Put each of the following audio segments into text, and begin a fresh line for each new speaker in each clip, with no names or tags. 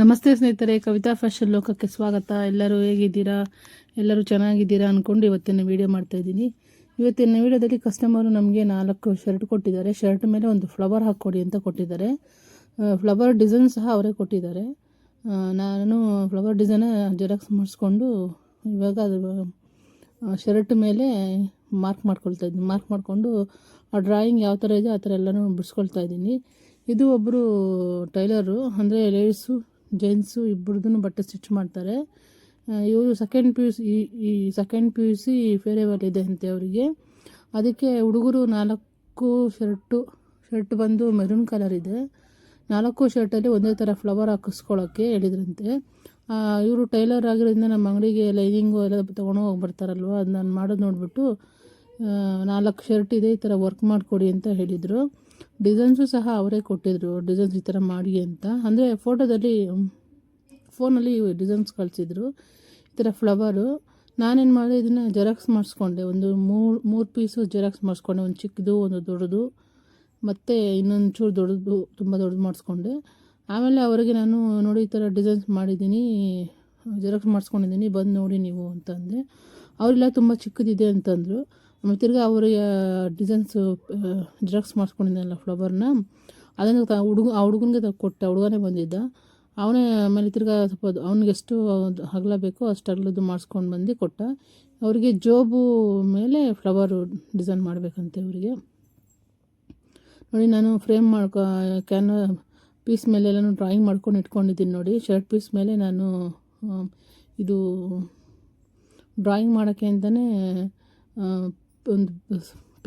ನಮಸ್ತೆ ಸ್ನೇಹಿತರೆ, ಕವಿತಾ ಫ್ಯಾಷನ್ ಲೋಕಕ್ಕೆ ಸ್ವಾಗತ. ಎಲ್ಲರೂ ಹೇಗಿದ್ದೀರಾ? ಎಲ್ಲರೂ ಚೆನ್ನಾಗಿದ್ದೀರಾ ಅಂದ್ಕೊಂಡು ಇವತ್ತಿನ ವಿಡಿಯೋ ಮಾಡ್ತಾ ಇದ್ದೀನಿ. ಇವತ್ತಿನ ವಿಡಿಯೋದಲ್ಲಿ ಕಸ್ಟಮರು ನಮಗೆ ನಾಲ್ಕು ಶರ್ಟ್ ಕೊಟ್ಟಿದ್ದಾರೆ. ಶರ್ಟ್ ಮೇಲೆ ಒಂದು ಫ್ಲವರ್ ಹಾಕ್ಕೊಡಿ ಅಂತ ಕೊಟ್ಟಿದ್ದಾರೆ. ಫ್ಲವರ್ ಡಿಸೈನ್ ಸಹ ಅವರೇ ಕೊಟ್ಟಿದ್ದಾರೆ. ನಾನು ಫ್ಲವರ್ ಡಿಸೈನ ಜೆರಾಕ್ಸ್ ಮಾಡಿಸ್ಕೊಂಡು ಇವಾಗ ಅದು ಶರ್ಟ್ ಮೇಲೆ ಮಾರ್ಕ್ ಮಾಡ್ಕೊಳ್ತಾ ಇದ್ದೀನಿ. ಮಾರ್ಕ್ ಮಾಡಿಕೊಂಡು ಆ ಡ್ರಾಯಿಂಗ್ ಯಾವ ಥರ ಇದೆ ಆ ಥರ ಎಲ್ಲನೂ ಬಿಡಿಸ್ಕೊಳ್ತಾ ಇದ್ದೀನಿ. ಇದು ಒಬ್ಬರು ಟೈಲರು, ಅಂದರೆ ಲೇಡೀಸು ಜೆಂಟ್ಸು ಇಬ್ಬರದೂ ಬಟ್ಟೆ ಸ್ಟಿಚ್ ಮಾಡ್ತಾರೆ. ಇವರು ಸೆಕೆಂಡ್ ಪಿ ಯು ಸಿ ಈ second P U C farewell ಇದೆ ಅಂತೆ ಅವರಿಗೆ. ಅದಕ್ಕೆ ಹುಡುಗರು ನಾಲ್ಕು ಶರ್ಟು, ಶರ್ಟ್ ಬಂದು ಮೆರೂನ್ ಕಲರ್ ಇದೆ. ನಾಲ್ಕು ಶರ್ಟಲ್ಲಿ ಒಂದೇ ಥರ ಫ್ಲವರ್ ಹಾಕಿಸ್ಕೊಳ್ಳೋಕ್ಕೆ ಹೇಳಿದ್ರಂತೆ. ಇವರು ಟೈಲರ್ ಆಗಿರೋದ್ರಿಂದ ನಮ್ಮ ಅಂಗಡಿಗೆ ಲೈನಿಂಗು ಎಲ್ಲ ತೊಗೊಂಡು ಹೋಗಿ ಬರ್ತಾರಲ್ವ ಅದು ನಾನು ಮಾಡೋದು ನೋಡಿಬಿಟ್ಟು ನಾಲ್ಕು ಶರ್ಟ್ ಇದೆ, ಈ ಥರ ವರ್ಕ್ ಮಾಡಿಕೊಡಿ ಅಂತ ಹೇಳಿದರು. ಡಿಸೈನ್ಸು ಸಹ ಅವರೇ ಕೊಟ್ಟಿದ್ರು ಡಿಸೈನ್ಸ್ ಈ ಥರ ಮಾಡಿ ಅಂತ. ಅಂದರೆ ಫೋಟೋದಲ್ಲಿ ಫೋನಲ್ಲಿ ಡಿಸೈನ್ಸ್ ಕಳಿಸಿದ್ರು. ಈ ಥರ ಫ್ಲವರು ನಾನೇನು ಮಾಡಿದೆ, ಇದನ್ನು ಜೆರಾಕ್ಸ್ ಮಾಡಿಸ್ಕೊಂಡೆ. ಒಂದು ಮೂರು ಮೂರು ಪೀಸು ಜೆರಾಕ್ಸ್ ಮಾಡಿಸ್ಕೊಂಡೆ. ಒಂದು ಚಿಕ್ಕದು, ಒಂದು ದೊಡ್ಡದು. ಮತ್ತು ಇನ್ನೊಂದು ಚೂರು ದೊಡ್ಡದು, ತುಂಬ ದೊಡ್ಡದು ಮಾಡಿಸ್ಕೊಂಡೆ. ಆಮೇಲೆ ಅವರಿಗೆ ನಾನು, ನೋಡಿ ಈ ಥರ ಡಿಸೈನ್ಸ್ ಮಾಡಿದ್ದೀನಿ ಜೆರಾಕ್ಸ್ ಮಾಡಿಸ್ಕೊಂಡಿದ್ದೀನಿ, ಬಂದು ನೋಡಿ ನೀವು ಅಂತಂದೆ ಅವರೆಲ್ಲ ತುಂಬ ಚಿಕ್ಕದಿದೆ ಅಂತಂದರು. ಆಮೇಲೆ ತಿರ್ಗಿ ಅವರಿಗೆ ಡಿಸೈನ್ಸು ಜೆರಾಕ್ಸ್ ಮಾಡಿಸ್ಕೊಂಡಿದ್ದೆನಲ್ಲ ಫ್ಲವರ್ನ ಅದನ್ನು ತ, ಹುಡುಗ, ಆ ಹುಡುಗನಿಗೆ ಕೊಟ್ಟೆ ಹುಡುಗನೇ ಬಂದಿದ್ದ. ಅವನೇ ಆಮೇಲೆ ತಿರ್ಗಾ ಸ್ವಲ್ಪ ಅವ್ನಿಗೆ ಎಷ್ಟು ಹಗಲ ಬೇಕೋ ಅಷ್ಟು ಅಗಲದ್ದು ಮಾಡಿಸ್ಕೊಂಡು ಬಂದು ಕೊಟ್ಟ. ಅವರಿಗೆ ಜೋಬು ಮೇಲೆ ಫ್ಲವರು ಡಿಸೈನ್ ಮಾಡಬೇಕಂತೆ ಅವರಿಗೆ. ನೋಡಿ, ನಾನು ಫ್ರೇಮ್ ಮಾಡ್ಕೊ, ಕ್ಯಾನ್, ಪೀಸ್ ಮೇಲೆ ಎಲ್ಲನೂ ಡ್ರಾಯಿಂಗ್ ಮಾಡ್ಕೊಂಡು ಇಟ್ಕೊಂಡಿದ್ದೀನಿ ನೋಡಿ. ಶರ್ಟ್ ಪೀಸ್ ಮೇಲೆ ನಾನು ಇದು ಡ್ರಾಯಿಂಗ್ ಮಾಡೋಕ್ಕೆ ಅಂತಲೇ ಒಂದು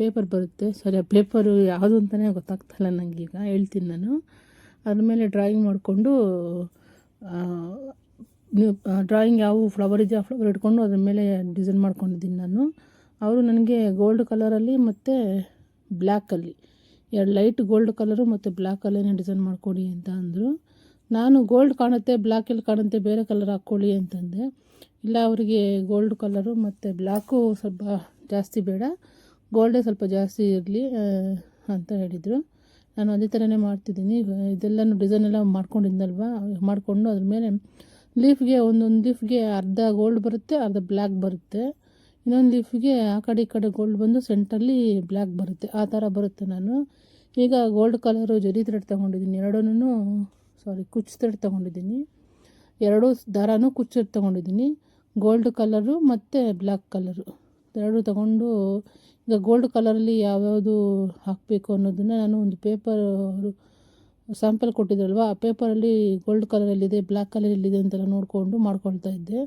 ಪೇಪರ್ ಬರುತ್ತೆ. ಸರಿ, ಆ ಪೇಪರು ಯಾವುದು ಅಂತಲೇ ಗೊತ್ತಾಗ್ತಾಯಿಲ್ಲ ನನಗೀಗ ಹೇಳ್ತೀನಿ ನಾನು. ಅದ್ರ ಮೇಲೆ ಡ್ರಾಯಿಂಗ್ ಮಾಡಿಕೊಂಡು ಡ್ರಾಯಿಂಗ್ ಯಾವ ಫ್ಲವರ್ ಇದೆಯೋ ಆ ಫ್ಲವರ್ ಇಟ್ಕೊಂಡು ಅದ್ರ ಮೇಲೆ ಡಿಸೈನ್ ಮಾಡ್ಕೊಂಡಿದ್ದೀನಿ ನಾನು. ಅವರು ನನಗೆ ಗೋಲ್ಡ್ ಕಲರಲ್ಲಿ ಮತ್ತು ಬ್ಲ್ಯಾಕಲ್ಲಿ, ಎರಡು ಲೈಟ್ ಗೋಲ್ಡ್ ಕಲರು ಮತ್ತು ಬ್ಲ್ಯಾಕಲ್ಲೇ ಡಿಸೈನ್ ಮಾಡಿಕೊಡಿ ಅಂತ ಅಂದರು. ನಾನು ಗೋಲ್ಡ್ ಕಾಣುತ್ತೆ, ಬ್ಲ್ಯಾಕಲ್ಲಿ ಕಾಣುತ್ತೆ, ಬೇರೆ ಕಲರ್ ಹಾಕ್ಕೊಳ್ಳಿ ಅಂತಂದೆ. ಇಲ್ಲ, ಅವರಿಗೆ ಗೋಲ್ಡ್ ಕಲರು ಮತ್ತು ಬ್ಲ್ಯಾಕು ಸ್ವಲ್ಪ ಜಾಸ್ತಿ ಬೇಡ. ಗೋಲ್ಡೇ ಸ್ವಲ್ಪ ಜಾಸ್ತಿ ಇರಲಿ ಅಂತ ಹೇಳಿದರು. ನಾನು ಅದೇ ಥರನೇ ಮಾಡ್ತಿದ್ದೀನಿ. ಇದೆಲ್ಲನೂ ಡಿಸೈನ್ ಎಲ್ಲ ಮಾಡ್ಕೊಂಡಿದ್ದಲ್ವ ಮಾಡಿಕೊಂಡು ಅದ್ರ ಮೇಲೆ ಲೀಫ್ಗೆ ಒಂದೊಂದು ಲೀಫ್ಗೆ ಅರ್ಧ ಗೋಲ್ಡ್ ಬರುತ್ತೆ, ಅರ್ಧ ಬ್ಲ್ಯಾಕ್ ಬರುತ್ತೆ. ಇನ್ನೊಂದು ಲೀಫ್ಗೆ ಆ ಕಡೆ ಈ ಕಡೆ ಗೋಲ್ಡ್ ಬಂದು ಸೆಂಟ್ರಲ್ಲಿ ಬ್ಲ್ಯಾಕ್ ಬರುತ್ತೆ. ಆ ಥರ ಬರುತ್ತೆ ನಾನು. ಈಗ ಗೋಲ್ಡ್ ಕಲರು ಜರಿ ಥ್ರೆಡ್ ತೊಗೊಂಡಿದ್ದೀನಿ. ಎರಡೂ ಸಾರಿ ಕುಚ್ಚು ಥ್ರೆಡ್ ತೊಗೊಂಡಿದ್ದೀನಿ. ಎರಡೂ ದಾರನೂ ಕುಚ್ಚು ತೊಗೊಂಡಿದ್ದೀನಿ. ಗೋಲ್ಡ್ ಕಲರು ಮತ್ತು ಬ್ಲ್ಯಾಕ್ ಕಲರು. ಎರಡು ತಗೊಂಡು ಈಗ ಗೋಲ್ಡ್ ಕಲರಲ್ಲಿ ಯಾವ್ಯಾವುದು ಹಾಕಬೇಕು ಅನ್ನೋದನ್ನು ನಾನು ಒಂದು ಪೇಪರ್ ಸ್ಯಾಂಪಲ್ ಕೊಟ್ಟಿದ್ರಲ್ವ, ಆ ಪೇಪರಲ್ಲಿ ಗೋಲ್ಡ್ ಕಲರಲ್ಲಿದೆ ಬ್ಲ್ಯಾಕ್ ಕಲರಲ್ಲಿದೆ ಅಂತೆಲ್ಲ ನೋಡಿಕೊಂಡು ಮಾಡ್ಕೊಳ್ತಾ ಇದ್ದೆ.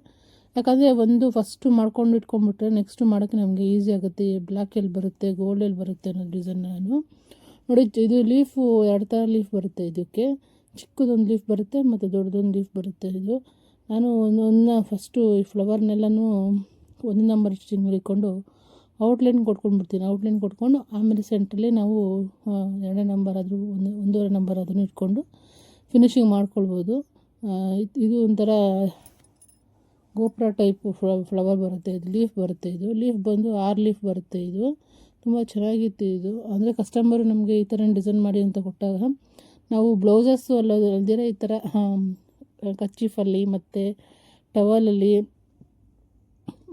ಯಾಕಂದರೆ ಒಂದು ಫಸ್ಟು ಮಾಡ್ಕೊಂಡು ಇಟ್ಕೊಂಡ್ಬಿಟ್ರೆ ನೆಕ್ಸ್ಟು ಮಾಡೋಕ್ಕೆ ನಮಗೆ ಈಸಿ ಆಗುತ್ತೆ ಬ್ಲ್ಯಾಕ್ ಎಲ್ಲಿ ಬರುತ್ತೆ, ಗೋಲ್ಡ್ ಎಲ್ಲಿ ಬರುತ್ತೆ ಅನ್ನೋ ಡಿಸೈನ್ ನಾನು. ನೋಡಿ, ಇದು ಲೀಫು, ಎರಡು ಥರ ಲೀಫ್ ಬರುತ್ತೆ ಇದಕ್ಕೆ. ಚಿಕ್ಕದೊಂದು ಲೀಫ್ ಬರುತ್ತೆ, ಮತ್ತು ದೊಡ್ಡದೊಂದು ಲೀಫ್ ಬರುತ್ತೆ ಇದು. ನಾನು ಒಂದೊಂದು ಫಸ್ಟು ಈ ಫ್ಲವರ್ನೆಲ್ಲನೂ ಒಂದು ನಂಬರ್ ಸ್ಟಿಚಿಂಗ್ ಹಿಡ್ಕೊಂಡು ಔಟ್ಲೈನ್ ಕೊಟ್ಕೊಂಡ್ಬಿಡ್ತೀನಿ. ಔಟ್ಲೈನ್ ಕೊಟ್ಕೊಂಡು ಆಮೇಲೆ ಸೆಂಟ್ರಲ್ಲಿ ನಾವು ಎರಡನೇ ನಂಬರ್ ಆದರೂ ಒಂದು, ಒಂದೂವರೆ ನಂಬರ್ ಅದನ್ನು ಇಟ್ಕೊಂಡು ಫಿನಿಶಿಂಗ್ ಮಾಡ್ಕೊಳ್ಬೋದು. ಇದು ಒಂಥರ ಗೋಪುರ ಟೈಪ್ ಫ್ಲವರ್ ಬರುತ್ತೆ ಇದು. ಲೀಫ್ ಬರುತ್ತೆ ಇದು. ಲೀಫ್ ಬಂದು ಆರು ಲೀಫ್ ಬರುತ್ತೆ ಇದು. ತುಂಬ ಚೆನ್ನಾಗಿತ್ತು ಇದು. ಅಂದರೆ ಕಸ್ಟಮರು ನಮಗೆ ಈ ಥರ ಡಿಸೈನ್ ಮಾಡಿ ಅಂತ ಕೊಟ್ಟಾಗ ನಾವು ಬ್ಲೌಸಸ್ಸು ಅಲ್ಲ ಅಲ್ದಿರ ಈ ಥರ ಕಚ್ಚಿಫಲ್ಲಿ ಮತ್ತು ಟವಲಲ್ಲಿ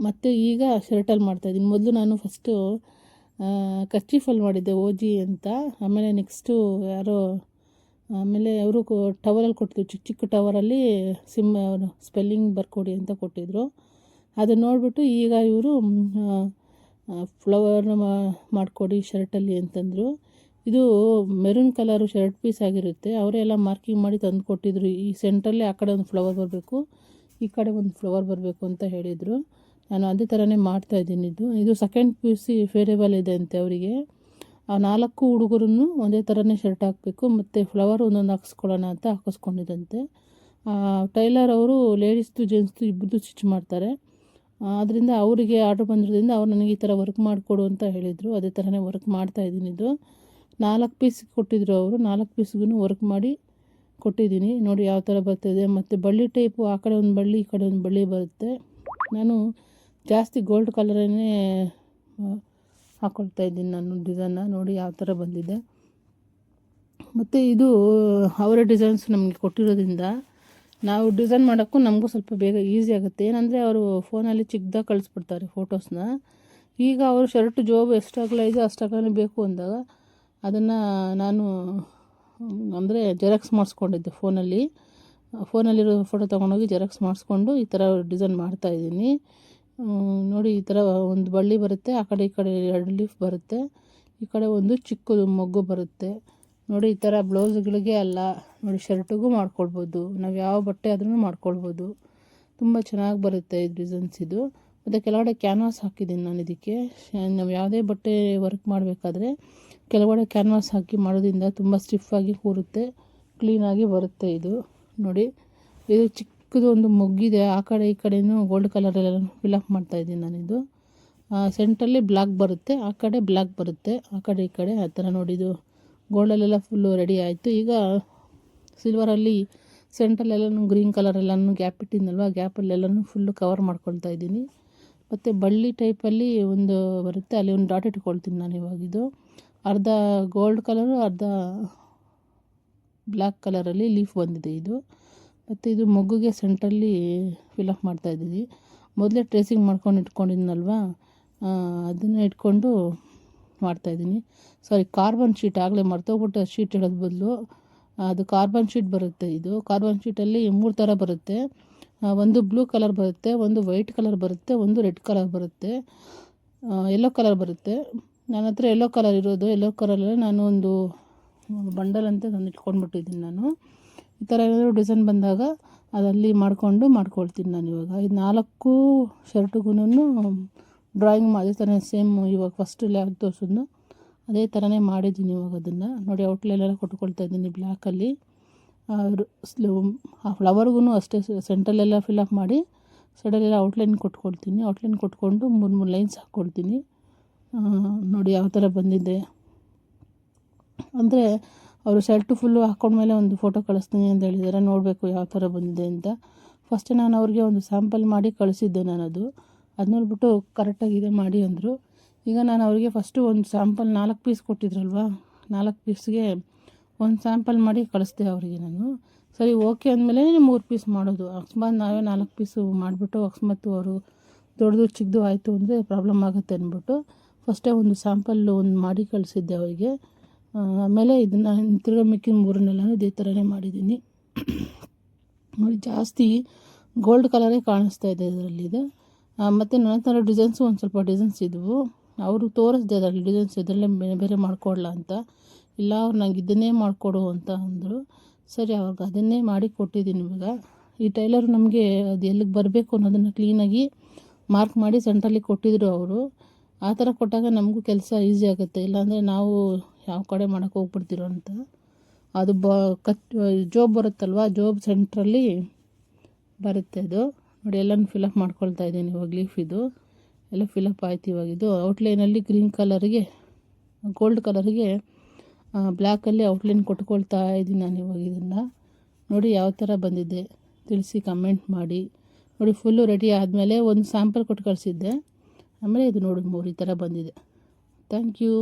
ಮತ್ತು ಈಗ ಶರ್ಟಲ್ಲಿ ಮಾಡ್ತಾಯಿದ್ದೀನಿ ಮೊದಲು ನಾನು ಫಸ್ಟು ಕರ್ಚೀಫಲ್ಲಿ ಮಾಡಿದ್ದೆ ಓಜಿ ಅಂತ. ಆಮೇಲೆ ನೆಕ್ಸ್ಟು ಯಾರೋ, ಆಮೇಲೆ ಅವರು ಟವಲಲ್ಲಿ ಕೊಟ್ಟಿದ್ರು. ಚಿಕ್ಕ ಚಿಕ್ಕ ಟವರಲ್ಲಿ ಸಿಮ್ ಸ್ಪೆಲ್ಲಿಂಗ್ ಬರ್ಕೊಡಿ ಅಂತ ಕೊಟ್ಟಿದ್ದರು ಅದನ್ನು ನೋಡಿಬಿಟ್ಟು ಈಗ ಇವರು ಫ್ಲವರ್ನ ಮಾಡಿಕೊಡಿ ಶರ್ಟಲ್ಲಿ ಅಂತಂದರು. ಇದು ಮೆರೂನ್ ಕಲರು ಶರ್ಟ್ ಪೀಸ್ ಆಗಿರುತ್ತೆ. ಅವರೇ ಎಲ್ಲ ಮಾರ್ಕಿಂಗ್ ಮಾಡಿ ತಂದು ಕೊಟ್ಟಿದ್ರು. ಈ ಸೆಂಟ್ರಲ್ಲಿ ಆ ಕಡೆ ಒಂದು ಫ್ಲವರ್ ಬರಬೇಕು, ಈ ಕಡೆ ಒಂದು ಫ್ಲವರ್ ಬರಬೇಕು ಅಂತ ಹೇಳಿದರು. ನಾನು ಅದೇ ಥರನೇ ಮಾಡ್ತಾಯಿದ್ದೀನಿ ಇದು. ಇದು second P U C farewell ಇದೆ ಅಂತೆ ಅವರಿಗೆ. ಆ ನಾಲ್ಕು ಹುಡುಗರನ್ನು ಒಂದೇ ಥರನೇ ಶರ್ಟ್ ಹಾಕಬೇಕು, ಮತ್ತು ಫ್ಲವರ್ ಒಂದೊಂದು ಹಾಕಿಸ್ಕೊಳ್ಳೋಣ ಅಂತ ಹಾಕಿಸ್ಕೊಂಡಿದ್ದಂತೆ. ಟೈಲರ್ ಅವರು ಲೇಡೀಸ್ದು ಜೆಂಟ್ಸ್ದು ಇಬ್ಬರದು ಸ್ಟಿಚ್ ಮಾಡ್ತಾರೆ. ಆದ್ದರಿಂದ ಅವರಿಗೆ ಆರ್ಡ್ರ್ ಬಂದಿರೋದ್ರಿಂದ ಅವ್ರು ನನಗೆ ಈ ಥರ ವರ್ಕ್ ಮಾಡಿಕೊಡು ಅಂತ ಹೇಳಿದರು. ಅದೇ ಥರನೇ ವರ್ಕ್ ಮಾಡ್ತಾ ಇದ್ದೀನಿ ಇದು. ನಾಲ್ಕು ಪೀಸ್ ಕೊಟ್ಟಿದ್ರು ಅವರು. ನಾಲ್ಕು ಪೀಸ್ಗೂ ವರ್ಕ್ ಮಾಡಿ ಕೊಟ್ಟಿದ್ದೀನಿ. ನೋಡಿ ಯಾವ ಥರ ಬರ್ತಾಯಿದೆ ಮತ್ತು ಬಳ್ಳಿ ಟೈಪು ಆ ಕಡೆ ಒಂದು ಬಳ್ಳಿ, ಈ ಕಡೆ ಒಂದು ಬಳ್ಳಿ ಬರುತ್ತೆ. ನಾನು ಜಾಸ್ತಿ ಗೋಲ್ಡ್ ಕಲರನ್ನೇ ಹಾಕ್ಕೊಳ್ತಾ ಇದ್ದೀನಿ ನಾನು ಡಿಸೈನ್ನ ನೋಡಿ ಯಾವ ಥರ ಬಂದಿದೆ. ಮತ್ತು ಇದು ಅವರ ಡಿಸೈನ್ಸ್ ನಮಗೆ ಕೊಟ್ಟಿರೋದ್ರಿಂದ ನಾವು ಡಿಸೈನ್ ಮಾಡೋಕ್ಕೂ ನಮಗೂ ಸ್ವಲ್ಪ ಬೇಗ ಈಸಿ ಆಗುತ್ತೆ. ಏನಂದರೆ ಅವರು ಫೋನಲ್ಲಿ ಚಿಕ್ಕದಾಗ ಕಳಿಸ್ಬಿಡ್ತಾರೆ ಫೋಟೋಸ್ನ ಈಗ ಅವರು ಶರ್ಟ್ ಜೋಬ್ ಎಷ್ಟು ಅಗಲ ಇದೆ ಅಷ್ಟು ಅಗಲನೇ ಬೇಕು ಅಂದಾಗ ಅದನ್ನು ನಾನು, ಅಂದರೆ ಜೆರಾಕ್ಸ್ ಮಾಡಿಸ್ಕೊಂಡಿದ್ದೆ ಫೋನಲ್ಲಿ. ಫೋನಲ್ಲಿರೋ ಫೋಟೋ ತೊಗೊಂಡೋಗಿ ಜೆರಾಕ್ಸ್ ಮಾಡಿಸ್ಕೊಂಡು ಈ ಥರ ಡಿಸೈನ್ ಮಾಡ್ತಾಯಿದ್ದೀನಿ ನೋಡಿ ಈ ಥರ ಒಂದು ಬಳ್ಳಿ ಬರುತ್ತೆ, ಆ ಕಡೆ ಈ ಕಡೆ ಎರಡು ಲೀಫ್ ಬರುತ್ತೆ, ಈ ಕಡೆ ಒಂದು ಚಿಕ್ಕದು ಮೊಗ್ಗು ಬರುತ್ತೆ. ನೋಡಿ ಈ ಥರ ಬ್ಲೌಸ್ಗಳಿಗೆ ಅಲ್ಲ, ನೋಡಿ ಶರ್ಟಿಗೂ ಮಾಡ್ಕೊಳ್ಬೋದು. ನಾವು ಯಾವ ಬಟ್ಟೆ ಆದ್ರೂ ಮಾಡ್ಕೊಳ್ಬೋದು. ತುಂಬ ಚೆನ್ನಾಗಿ ಬರುತ್ತೆ ಈ ಡಿಸೈನ್ಸ್ ಇದು. ಮತ್ತು ಕೆಳಗಡೆ ಕ್ಯಾನ್ವಾಸ್ ಹಾಕಿದ್ದೀನಿ ನಾನು ಇದಕ್ಕೆ. ನಾವು ಯಾವುದೇ ಬಟ್ಟೆ ವರ್ಕ್ ಮಾಡಬೇಕಾದ್ರೆ ಕೆಲವಡೆ ಕ್ಯಾನ್ವಾಸ್ ಹಾಕಿ ಮಾಡೋದ್ರಿಂದ ತುಂಬ ಸ್ಟಿಫಾಗಿ ಕೂರುತ್ತೆ ಕ್ಲೀನಾಗಿ ಬರುತ್ತೆ ಇದು. ನೋಡಿ, ಇದು ಚಿಕ್ಕದು ಒಂದು ಮೊಗ್ಗಿದೆ. ಆ ಕಡೆ ಈ ಕಡೆಯೂ ಗೋಲ್ಡ್ ಕಲರೆಲ್ಲ ಫಿಲಪ್ ಮಾಡ್ತಾಯಿದ್ದೀನಿ ನಾನಿದು ಸೆಂಟ್ರಲ್ಲಿ ಬ್ಲ್ಯಾಕ್ ಬರುತ್ತೆ, ಆ ಕಡೆ ಬ್ಲ್ಯಾಕ್ ಬರುತ್ತೆ, ಆ ಕಡೆ ಈ ಕಡೆ ಆ ಥರ ನೋಡಿದ್ದು ಗೋಲ್ಡಲ್ಲೆಲ್ಲ ಫುಲ್ಲು ರೆಡಿ ಆಯಿತು. ಈಗ ಸಿಲ್ವರಲ್ಲಿ ಸೆಂಟ್ರಲ್ಲೆಲ್ಲನೂ ಗ್ರೀನ್ ಕಲರೆಲ್ಲನೂ ಗ್ಯಾಪ್ ಇಟ್ಟಿದ್ನಲ್ವ ಗ್ಯಾಪಲ್ಲೆಲ್ಲನೂ ಫುಲ್ಲು ಕವರ್ ಮಾಡ್ಕೊಳ್ತಾ ಇದ್ದೀನಿ. ಮತ್ತು ಬಳ್ಳಿ ಟೈಪಲ್ಲಿ ಒಂದು ಬರುತ್ತೆ. ಅಲ್ಲಿ ಒಂದು ಡಾಟ್ ಇಟ್ಕೊಳ್ತೀನಿ ನಾನು ಇವಾಗಿದು ಅರ್ಧ ಗೋಲ್ಡ್ ಕಲರು ಅರ್ಧ ಬ್ಲ್ಯಾಕ್ ಕಲರಲ್ಲಿ ಲೀಫ್ ಬಂದಿದೆ ಇದು. ಮತ್ತು ಇದು ಮೊಗ್ಗುಗೆ ಸೆಂಟ್ರಲ್ಲಿ ಫಿಲಪ್ ಮಾಡ್ತಾಯಿದ್ದೀವಿ ಮೊದಲೇ ಟ್ರೇಸಿಂಗ್ ಮಾಡ್ಕೊಂಡು ಇಟ್ಕೊಂಡಿದ್ನಲ್ವಾ? ಅದನ್ನು ಇಟ್ಕೊಂಡು ಮಾಡ್ತಾಯಿದ್ದೀನಿ ಸಾರಿ ಕಾರ್ಬನ್ ಶೀಟ್ ಆಗಲೇ ಮರ್ತೋಗ್ಬಿಟ್ಟು ಶೀಟ್ ಇಡೋದು ಬದಲು. ಅದು ಕಾರ್ಬನ್ ಶೀಟ್ ಬರುತ್ತೆ ಇದು. ಕಾರ್ಬನ್ ಶೀಟಲ್ಲಿ ಮೂರು ಥರ ಬರುತ್ತೆ. ಒಂದು ಬ್ಲೂ ಕಲರ್ ಬರುತ್ತೆ, ಒಂದು ವೈಟ್ ಕಲರ್ ಬರುತ್ತೆ, ಒಂದು ರೆಡ್ ಕಲರ್ ಬರುತ್ತೆ. ಯೆಲ್ಲೋ ಕಲರ್ ಬರುತ್ತೆ. ನನ್ನ ಹತ್ರ ಯೆಲ್ಲೋ ಕಲರ್ ಇರೋದು ಯೆಲ್ಲೋ ಕಲರಲ್ಲಿ ನಾನು ಒಂದು ಬಂಡಲ್ ಅಂತ ನಾನು ಇಟ್ಕೊಂಡ್ಬಿಟ್ಟಿದ್ದೀನಿ ನಾನು. ಈ ಥರ ಏನಾದರೂ ಡಿಸೈನ್ ಬಂದಾಗ ಅದಲ್ಲಿ ಮಾಡಿಕೊಂಡು ಮಾಡ್ಕೊಳ್ತೀನಿ ನಾನು ಇವಾಗ. ಇದು ನಾಲ್ಕು ಶರ್ಟ್ಗೂ ಡ್ರಾಯಿಂಗ್ ಅದೇ ಥರ ಸೇಮ್ ಇವಾಗ ಫಸ್ಟ್ ಲ್ಯಾಬ್ ತೋರಿಸೋದು ಅದೇ ಥರನೇ ಮಾಡಿದ್ದೀನಿ ಇವಾಗ ಅದನ್ನು. ನೋಡಿ ಔಟ್ಲೆಲ್ಲ ಕೊಟ್ಕೊಳ್ತಾ ಇದ್ದೀನಿ ಬ್ಲ್ಯಾಕಲ್ಲಿ ಆ ಫ್ಲವರ್ಗೂ ಅಷ್ಟೇ ಸೆಂಟ್ರಲ್ಲೆಲ್ಲ ಅಪ್ ಮಾಡಿ ಸೈಡಲ್ಲೆಲ್ಲ ಔಟ್ಲೈನ್ ಕೊಟ್ಕೊಳ್ತೀನಿ. ಔಟ್ಲೈನ್ ಕೊಟ್ಕೊಂಡು ಮೂರು ಮೂರು ಲೈನ್ಸ್ ಹಾಕ್ಕೊಳ್ತೀನಿ. ನೋಡಿ ಯಾವ ಥರ ಬಂದಿದೆ. ಅಂದರೆ ಅವರು ಶರ್ಟು ಫುಲ್ಲು ಹಾಕ್ಕೊಂಡ್ಮೇಲೆ ಒಂದು ಫೋಟೋ ಕಳಿಸ್ತೀನಿ ಅಂತ ಹೇಳಿದ್ದಾರೆ ನೋಡಬೇಕು ಯಾವ ಥರ ಬಂದಿದೆ ಅಂತ. ಫಸ್ಟ್ ನಾನು ಅವ್ರಿಗೆ ಒಂದು ಸ್ಯಾಂಪಲ್ ಮಾಡಿ ಕಳಿಸಿದ್ದೆ ನಾನು ಅದು ಅದು ನೋಡ್ಬಿಟ್ಟು ಕರೆಕ್ಟಾಗಿದೆ ಮಾಡಿ ಅಂದರು. ಈಗ ನಾನು ಅವರಿಗೆ ಫಸ್ಟು ಒಂದು ಸ್ಯಾಂಪಲ್ ನಾಲ್ಕು ಪೀಸ್ ಕೊಟ್ಟಿದ್ರಲ್ವಾ? ನಾಲ್ಕು ಪೀಸ್ಗೆ ಒಂದು ಸ್ಯಾಂಪಲ್ ಮಾಡಿ ಕಳಿಸ್ದೆ ಅವರಿಗೆ ನಾನು. ಸರಿ ಓಕೆ ಅಂದಮೇಲೆ ಮೂರು ಪೀಸ್ ಮಾಡೋದು. ಅಕಸ್ಮಾತ್ ನಾವೇ ನಾಲ್ಕು ಪೀಸು ಮಾಡಿಬಿಟ್ಟು ಅಕಸ್ಮಾತ್ ಅವರು ದೊಡ್ಡದು ಚಿಕ್ಕದು ಆಯಿತು ಅಂದರೆ ಪ್ರಾಬ್ಲಮ್ ಆಗುತ್ತೆ ಅಂದ್ಬಿಟ್ಟು ಫಸ್ಟೇ ಒಂದು ಸ್ಯಾಂಪಲ್ಲು ಒಂದು ಮಾಡಿ ಕಳಿಸಿದ್ದೆ ಅವರಿಗೆ. ಆಮೇಲೆ ಇದನ್ನ ತಿರ್ಗಾ ಮಿಕ್ಕಿನ ಮೂರನ್ನೆಲ್ಲನೂ ಇದೇ ಥರನೇ ಮಾಡಿದ್ದೀನಿ. ನೋಡಿ, ಜಾಸ್ತಿ ಗೋಲ್ಡ್ ಕಲರೇ ಕಾಣಿಸ್ತಾ ಇದೆ ಇದರಲ್ಲಿದೆ ಮತ್ತು ನನ್ನ ಥರ ಡಿಸೈನ್ಸು ಒಂದು ಸ್ವಲ್ಪ ಡಿಸೈನ್ಸ್ ಇದ್ವು. ಅವರು ತೋರಿಸ್ದೆ ಅದರಲ್ಲಿ ಡಿಸೈನ್ಸ್ ಇದರಲ್ಲೇ ಬೇರೆ ಬೇರೆ ಮಾಡಿಕೊಡ್ಲಾ ಅಂತ. ಇಲ್ಲ, ಅವ್ರು ನಂಗೆ ಇದನ್ನೇ ಮಾಡಿಕೊಡು ಅಂತ ಅಂದರು. ಸರಿ ಅವಾಗ ಅದನ್ನೇ ಮಾಡಿ ಕೊಟ್ಟಿದ್ದೀನಿ ಇವಾಗ. ಈ ಟೈಲರ್ ನಮಗೆ ಅದು ಎಲ್ಲಿಗೆ ಬರಬೇಕು ಅನ್ನೋದನ್ನು ಕ್ಲೀನಾಗಿ ಮಾರ್ಕ್ ಮಾಡಿ ಸೆಂಟ್ರಲ್ಲಿ ಕೊಟ್ಟಿದ್ರು ಅವರು. ಆ ಥರ ಕೊಟ್ಟಾಗ ನಮಗೂ ಕೆಲಸ ಈಸಿ ಆಗುತ್ತೆ. ಇಲ್ಲಾಂದರೆ ನಾವು ಯಾವ ಕಡೆ ಮಾಡೋಕ್ಕೆ ಹೋಗ್ಬಿಡ್ತಿರೋ ಅಂತ. ಅದು ಬ ಕತ್ ಜೋಬ್ ಬರುತ್ತಲ್ವ ಜೋಬ್ ಸೆಂಟ್ರಲ್ಲಿ ಬರುತ್ತೆ ಅದು. ನೋಡಿ, ಎಲ್ಲನೂ ಫಿಲಪ್ ಮಾಡ್ಕೊಳ್ತಾ ಇದ್ದೀನಿ ಇವಾಗ ಲೀಫ್ ಇದು. ಎಲ್ಲ ಫಿಲಪ್ ಆಯ್ತು ಇವಾಗ ಇದು. ಔಟ್ಲೈನಲ್ಲಿ ಗ್ರೀನ್ ಕಲರ್ಗೆ ಗೋಲ್ಡ್ ಕಲರಿಗೆ ಬ್ಲ್ಯಾಕಲ್ಲಿ ಔಟ್ಲೈನ್ ಕೊಟ್ಕೊಳ್ತಾ ಇದ್ದೀನಿ ನಾನು ಇವಾಗ ಇದನ್ನು. ನೋಡಿ ಯಾವ ಥರ ಬಂದಿದೆ. ತಿಳಿಸಿ ಕಮೆಂಟ್ ಮಾಡಿ. ನೋಡಿ ಫುಲ್ಲು ರೆಡಿ ಆದಮೇಲೆ ಒಂದು ಸ್ಯಾಂಪಲ್ ಕೊಟ್ಟು ಕಳಿಸಿದ್ದೆ. ಆಮೇಲೆ ಇದು ನೋಡಿ ಮೂರು ಈ ಥರ ಬಂದಿದೆ. Thank you